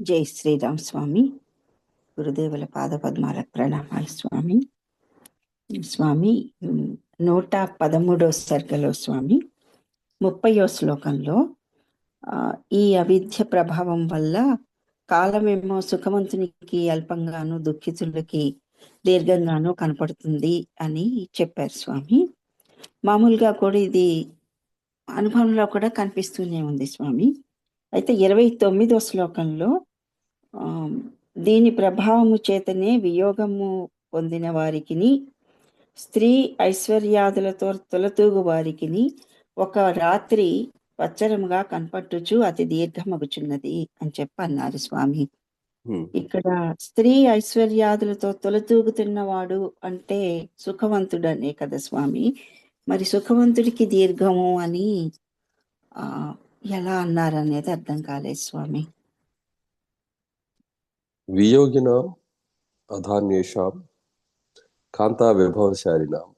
జై శ్రీరామ్ స్వామి. గురుదేవుల పాద పద్మాలకు ప్రణామాలు స్వామి. స్వామి నూట పదమూడో సర్గలో స్వామి. ముప్పయో శ్లోకంలో ఈ అవిద్య ప్రభావం వల్ల కాలమేమో సుఖవంతునికి అల్పంగాను దుఃఖితులకి దీర్ఘంగాను కనపడుతుంది అని చెప్పారు స్వామి. మామూలుగా కూడా ఇది అనుభవంలో కూడా కనిపిస్తూనే ఉంది స్వామి. అయితే ఇరవై తొమ్మిదో శ్లోకంలో దీని ప్రభావము చేతనే వియోగము పొందిన వారికిని స్త్రీ ఐశ్వర్యాదులతో తొలతూగు వారికిని ఒక రాత్రి పచ్చరముగా కనపట్టుచు అతి దీర్ఘమగుచున్నది అని చెప్పి అన్నారు స్వామి. ఇక్కడ స్త్రీ ఐశ్వర్యాదులతో తొలతూగుతున్నవాడు అంటే సుఖవంతుడనే కదా స్వామి. మరి సుఖవంతుడికి దీర్ఘము అని ఆ ఎలా అన్నారనేది అర్థం కాలేదు స్వామి. వియోగినాం అధాన్యేషాం కాంతా వైభవశాలినాం